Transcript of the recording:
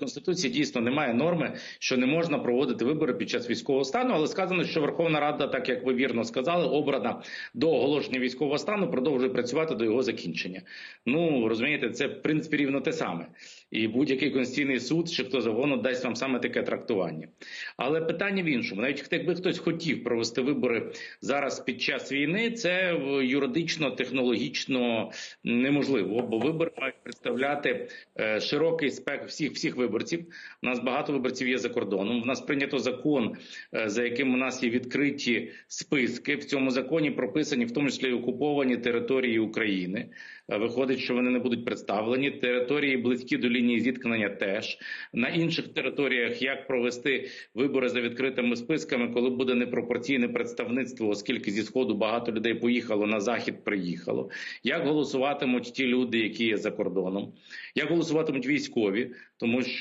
Конституції дійсно немає норми, що не можна проводити вибори під час військового стану, але сказано, що Верховна Рада, так як ви вірно сказали, обрана до оголошення військового стану, продовжує працювати до його закінчення. Ну розумієте, це в принципі рівно те саме. І будь-який конституційний суд чи хто завгодно дасть вам саме таке трактування. Але питання в іншому, навіть якби хтось хотів провести вибори зараз під час війни, це юридично, технологічно неможливо, бо вибори мають представляти е, широкий спектр всіх всіх виборців. У нас багато виборців є за кордоном. У нас прийнято закон, е, за яким у нас є відкриті списки. В цьому законі прописані в тому числі окуповані території України. Е, Виходить, що вони не будуть представлені. Території близькі до лінії зіткнення теж на інших територіях як провести вибори за відкритими списками, коли буде непропорційне представництво, оскільки зі сходу багато людей поїхало на захід, приїхало. Як голосуватимуть ті люди, які є за кордоном? Як голосуватимуть військові, тому що